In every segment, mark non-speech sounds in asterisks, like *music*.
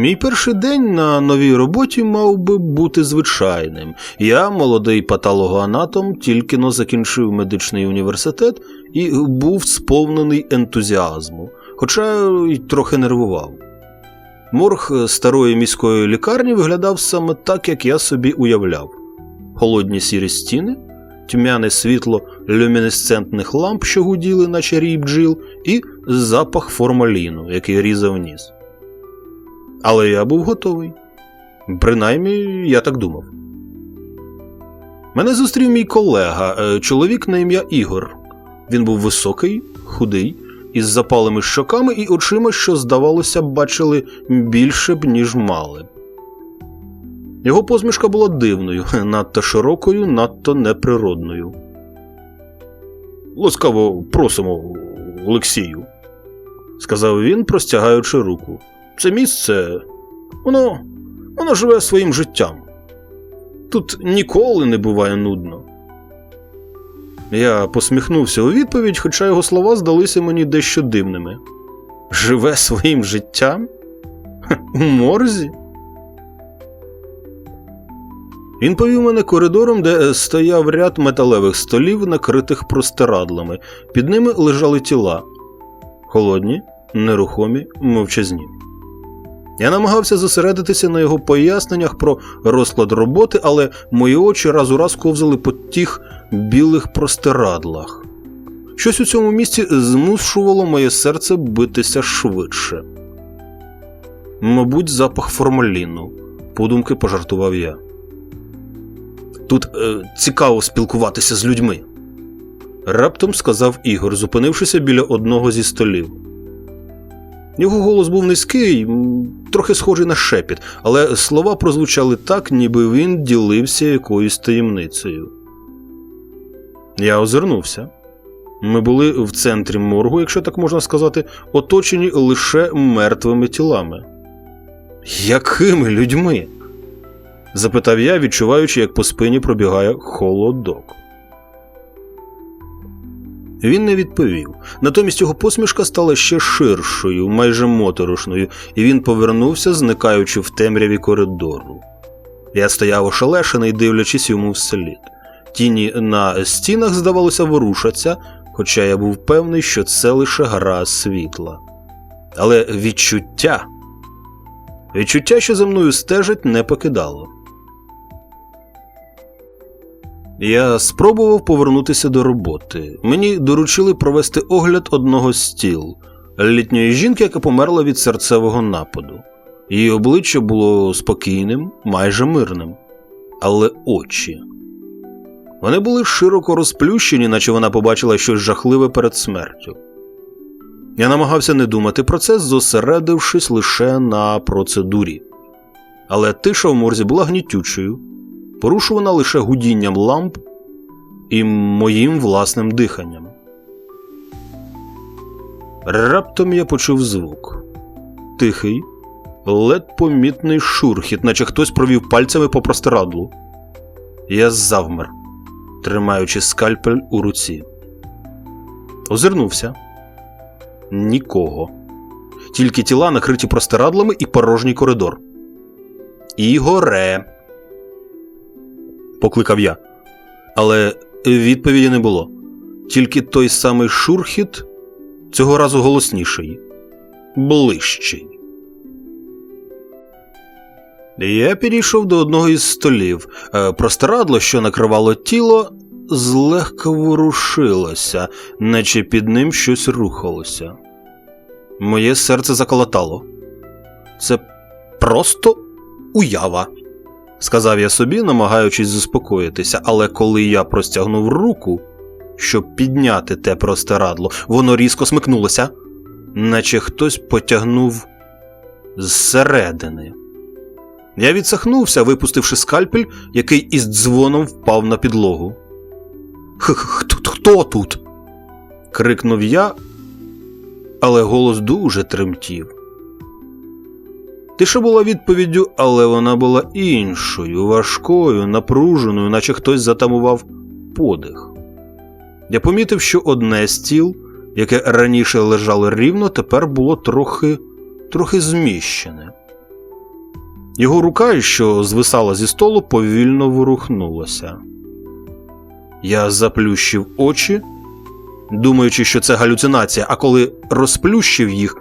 Мій перший день на новій роботі мав би бути звичайним. Я, молодий патологоанатом, тільки но закінчив медичний університет і був сповнений ентузіазму, хоча й трохи нервував. Морг старої міської лікарні виглядав саме так, як я собі уявляв: холодні сірі стіни, тьмяне світло люмінесцентних ламп, що гуділи, наче рій бджіл, і запах формаліну, який різав ніс. Але я був готовий. Принаймні, я так думав. Мене зустрів мій колега, е, чоловік на ім'я Ігор. Він був високий, худий, із запалими щоками і очима, що, здавалося, бачили більше б, ніж мали. Його посмішка була дивною, *laughs* надто широкою, надто неприродною. Ласкаво просимо, Олексію, сказав він, простягаючи руку. Це місце, воно, воно живе своїм життям. Тут ніколи не буває нудно. Я посміхнувся у відповідь, хоча його слова здалися мені дещо дивними. Живе своїм життям? У морзі? Він повів мене коридором, де стояв ряд металевих столів, накритих простирадлами. Під ними лежали тіла холодні, нерухомі, мовчазні. Я намагався зосередитися на його поясненнях про розклад роботи, але мої очі раз у раз ковзали по тих білих простирадлах. Щось у цьому місці змушувало моє серце битися швидше. Мабуть, запах формаліну, подумки пожартував я. Тут е, цікаво спілкуватися з людьми. Раптом сказав Ігор, зупинившися біля одного зі столів. Його голос був низький, трохи схожий на шепіт, але слова прозвучали так, ніби він ділився якоюсь таємницею. Я озирнувся. Ми були в центрі моргу, якщо так можна сказати, оточені лише мертвими тілами. Якими людьми? запитав я, відчуваючи, як по спині пробігає холодок. Він не відповів. Натомість його посмішка стала ще ширшою, майже моторошною, і він повернувся, зникаючи в темряві коридору. Я стояв ошелешений, дивлячись йому вслід. Тіні на стінах, здавалося, ворушаться, хоча я був певний, що це лише гра світла. Але відчуття, відчуття, що за мною стежить, не покидало. Я спробував повернутися до роботи. Мені доручили провести огляд одного з тіл літньої жінки, яка померла від серцевого нападу. Її обличчя було спокійним, майже мирним. Але очі. Вони були широко розплющені, наче вона побачила щось жахливе перед смертю. Я намагався не думати про це, зосередившись лише на процедурі. Але тиша в морзі була гнітючою, порушувана лише гудінням ламп і моїм власним диханням. Раптом я почув звук тихий, ледь помітний шурхіт, наче хтось провів пальцями по простирадлу. Я завмер, тримаючи скальпель у руці. Озирнувся нікого. Тільки тіла накриті простирадлами і порожній коридор. Ігоре покликав я. Але відповіді не було. Тільки той самий шурхіт, цього разу голосніший, ближчий. Я підійшов до одного із столів. Е, Простирадло, що накривало тіло, злегка ворушилося, наче під ним щось рухалося. Моє серце заколотало. Це просто уява сказав я собі, намагаючись заспокоїтися, але коли я простягнув руку, щоб підняти те простирадло, воно різко смикнулося, наче хтось потягнув зсередини. Я відсахнувся, випустивши скальпель, який із дзвоном впав на підлогу. Хто, тут? крикнув я, але голос дуже тремтів. Тиша була відповіддю, але вона була іншою, важкою, напруженою, наче хтось затамував подих. Я помітив, що одне з тіл, яке раніше лежало рівно, тепер було трохи трохи зміщене. Його рука, що звисала зі столу, повільно ворухнулася. Я заплющив очі, думаючи, що це галюцинація, а коли розплющив їх,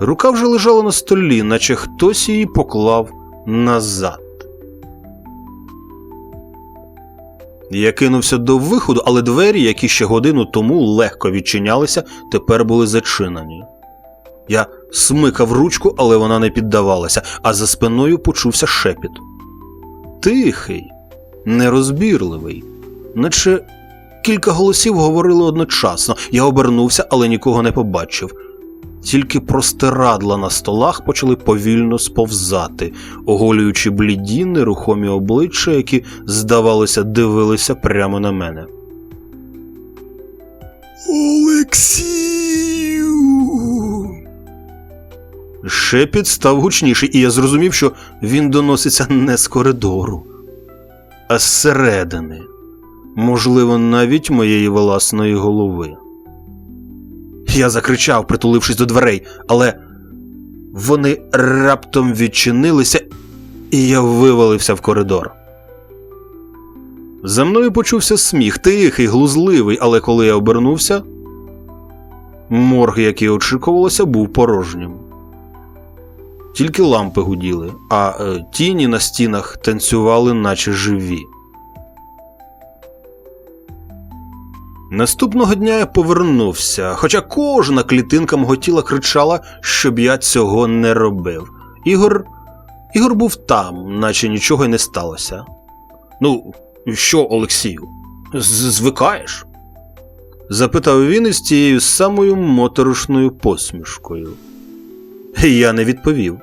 рука вже лежала на столі, наче хтось її поклав назад. Я кинувся до виходу, але двері, які ще годину тому легко відчинялися, тепер були зачинені. Я смикав ручку, але вона не піддавалася, а за спиною почувся шепіт. Тихий, нерозбірливий, наче кілька голосів говорили одночасно. Я обернувся, але нікого не побачив. Тільки простирадла на столах почали повільно сповзати, оголюючи бліді нерухомі обличчя, які, здавалося, дивилися прямо на мене. Олексію. Шепіт став гучніший, і я зрозумів, що він доноситься не з коридору, а зсередини, можливо, навіть моєї власної голови. Я закричав, притулившись до дверей, але вони раптом відчинилися, і я вивалився в коридор. За мною почувся сміх, тихий, глузливий, але коли я обернувся, морг, як і очікувалося, був порожнім. Тільки лампи гуділи, а е, тіні на стінах танцювали, наче живі. Наступного дня я повернувся, хоча кожна клітинка мого тіла кричала, щоб я цього не робив. Ігор. Ігор був там, наче нічого й не сталося. Ну, що, Олексію, звикаєш? запитав він із тією самою моторошною посмішкою. Я не відповів.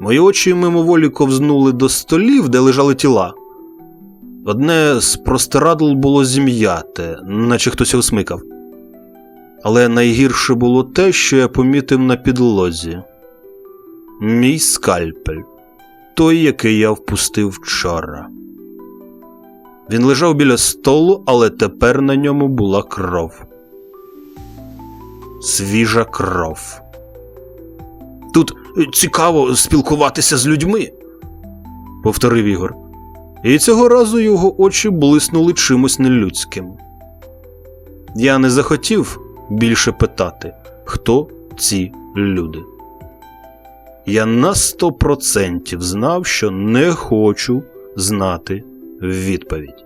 Мої очі мимоволі ковзнули до столів, де лежали тіла. Одне з простирадл було зім'яте, наче хтось його смикав. Але найгірше було те, що я помітив на підлозі. Мій скальпель, той, який я впустив вчора. Він лежав біля столу, але тепер на ньому була кров. Свіжа кров. Тут цікаво спілкуватися з людьми, повторив Ігор. І цього разу його очі блиснули чимось нелюдським. Я не захотів більше питати, хто ці люди. Я на сто процентів знав, що не хочу знати відповідь.